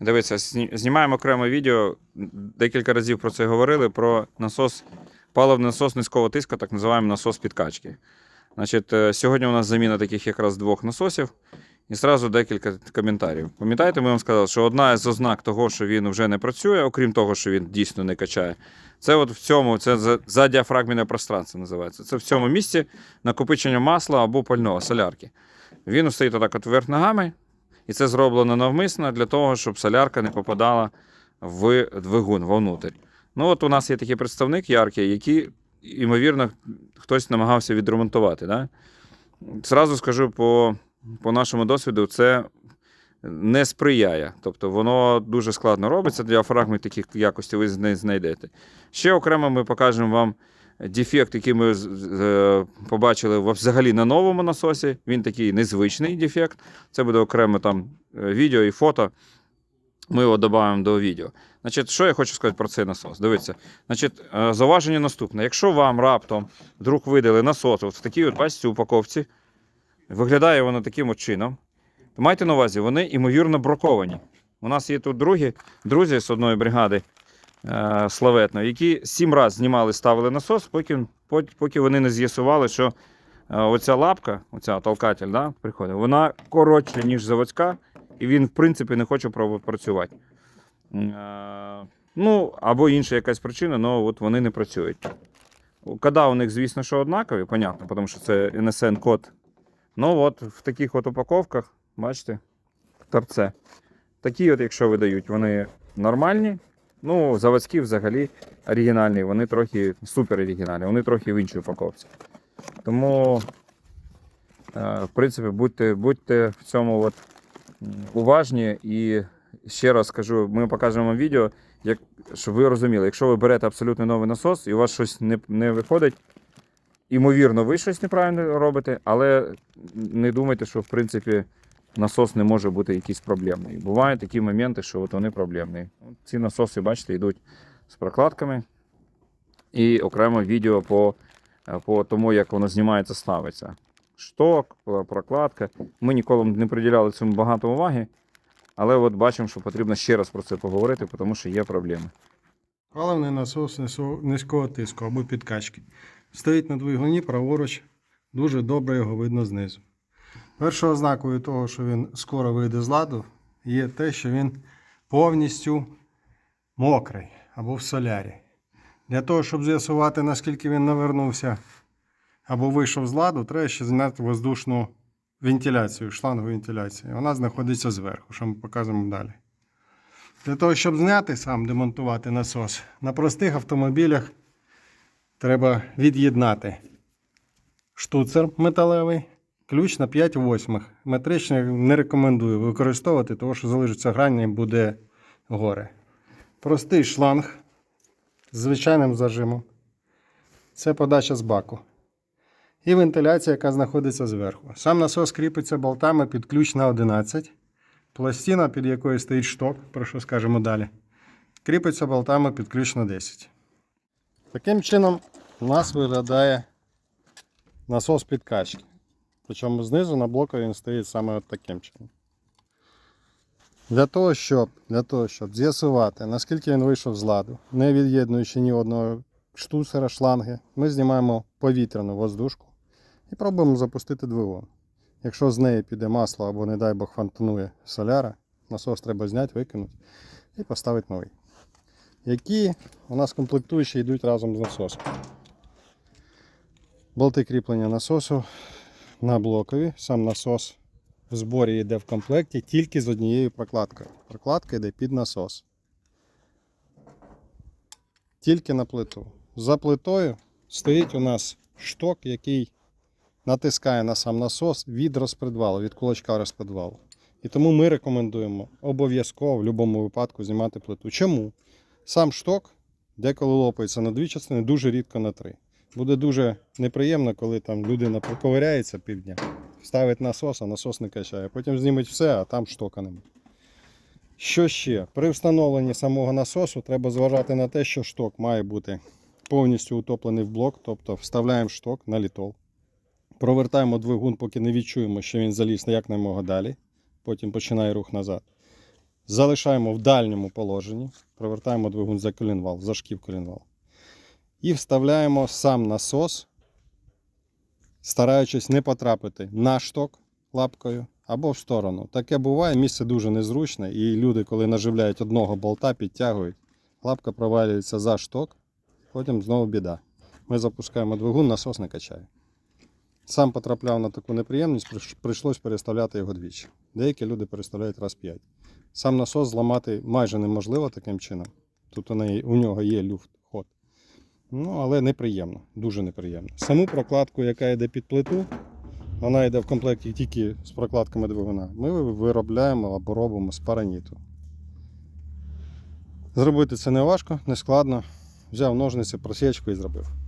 Дивіться, знімаємо окреме відео. Декілька разів про це говорили: про насос, паливний насос низького тиску, так називаємо насос підкачки. Значить, е, сьогодні у нас заміна таких якраз двох насосів. І зразу декілька коментарів. Пам'ятаєте, ми вам сказали, що одна з ознак того, що він вже не працює, окрім того, що він дійсно не качає, це от в цьому, це за- задіафрагміне пространство називається. Це в цьому місці накопичення масла або пального, солярки. Він стоїть отак от вверх ногами, і це зроблено навмисно для того, щоб солярка не попадала в двигун вовнутрь. Ну, от у нас є такий представник яркий, який, ймовірно, хтось намагався відремонтувати. Да? Зразу скажу по, по нашому досвіду, це не сприяє. Тобто воно дуже складно робиться. Діафрагми таких якості ви не знайдете. Ще окремо ми покажемо вам дефект, який ми е, побачили взагалі на новому насосі. Він такий незвичний дефект. Це буде окремо там е, відео і фото. Ми його додамо до відео. Значить, що я хочу сказати про цей насос? Дивіться, значить, е, зауваження наступне. Якщо вам раптом вдруг видали насос от в такій от бачите, упаковці, виглядає воно таким от чином, то майте на увазі, вони ймовірно браковані. У нас є тут другі, друзі з одної бригади е, славетної, які сім разів знімали, ставили насос, поки, поки, вони не з'ясували, що е, оця лапка, оця толкатель, да, приходить, вона коротша, ніж заводська, і він, в принципі, не хоче працювати. Е, ну, або інша якась причина, але от вони не працюють. Кода у них, звісно, що однакові, понятно, тому що це NSN-код. Ну, от в таких от упаковках, бачите, торце. Такі, от, якщо видають, вони нормальні. Ну, заводські взагалі оригінальні, вони трохи супер оригінальні, вони трохи в іншій упаковці. Тому, е, в принципі, будьте, будьте в цьому от уважні і ще раз скажу, ми покажемо вам відео, як, щоб ви розуміли, якщо ви берете абсолютно новий насос і у вас щось не, не виходить, імовірно, ви щось неправильно робите, але не думайте, що в принципі насос не може бути якийсь проблемний. Бувають такі моменти, що от вони проблемні. Ці насоси, бачите, йдуть з прокладками. І окремо відео по, по тому, як воно знімається, ставиться. Шток, прокладка. Ми ніколи не приділяли цьому багато уваги. Але от бачимо, що потрібно ще раз про це поговорити, тому що є проблеми. Паливний насос низького тиску або підкачки. Стоїть на двигуні праворуч, дуже добре його видно знизу. Першою ознакою того, що він скоро вийде з ладу, є те, що він повністю мокрий або в солярі. Для того, щоб з'ясувати, наскільки він навернувся або вийшов з ладу, треба ще зняти воздушну вентиляцію, шлангу вентиляції. Вона знаходиться зверху, що ми покажемо далі. Для того, щоб зняти сам демонтувати насос, на простих автомобілях треба від'єднати штуцер металевий, ключ на 5 восьмих. Метричний не рекомендую використовувати, тому що залишиться грань і буде горе. Простий шланг з звичайним зажимом. Це подача з баку. І вентиляція, яка знаходиться зверху. Сам насос кріпиться болтами під ключ на 11. Пластина, під якою стоїть шток, про що скажемо далі, кріпиться болтами під ключ на 10. Таким чином у нас виглядає насос підкачки. Причому знизу на блоку він стоїть саме таким чином. Для того, щоб, для того, щоб з'ясувати, наскільки він вийшов з ладу, не від'єднуючи ні одного штуцера, шланги, ми знімаємо повітряну воздушку і пробуємо запустити двигун. Якщо з неї піде масло або, не дай Бог, фонтанує соляра, насос треба зняти, викинути і поставити новий. Які у нас комплектуючі йдуть разом з насосом. Болти кріплення насосу на блокові. Сам насос в зборі йде в комплекті тільки з однією прокладкою. Прокладка йде під насос. Тільки на плиту. За плитою стоїть у нас шток, який натискає на сам насос від розпредвалу, від кулачка розпредвалу. І тому ми рекомендуємо обов'язково в будь-якому випадку знімати плиту. Чому? Сам шток деколи лопається на дві частини, дуже рідко на три. Буде дуже неприємно, коли там людина проковиряється півдня, ставить насос, а насос не качає. Потім зніметь все, а там штока немає. Що ще? При встановленні самого насосу треба зважати на те, що шток має бути повністю утоплений в блок, тобто вставляємо шток на літол. Провертаємо двигун, поки не відчуємо, що він заліз як немога далі. Потім починає рух назад. залишаємо в дальньому положенні, провертаємо двигун за колінвал, за шків колінвал. І вставляємо сам насос, стараючись не потрапити на шток лапкою або в сторону. Таке буває, місце дуже незручне, і люди, коли наживляють одного болта, підтягують, лапка провалюється за шток, потім знову біда. Ми запускаємо двигун, насос не качає. Сам потрапляв на таку неприємність, прийш- прийшлось переставляти його двічі. Деякі люди переставляють раз п'ять. Сам насос зламати майже неможливо таким чином. Тут у, неї, у нього є люфт. Ну, але неприємно, дуже неприємно. Саму прокладку, яка йде під плиту, вона йде в комплекті тільки з прокладками двигуна. Ми виробляємо або робимо з параніту. Зробити це не важко, не складно. Взяв ножниці, просічку і зробив.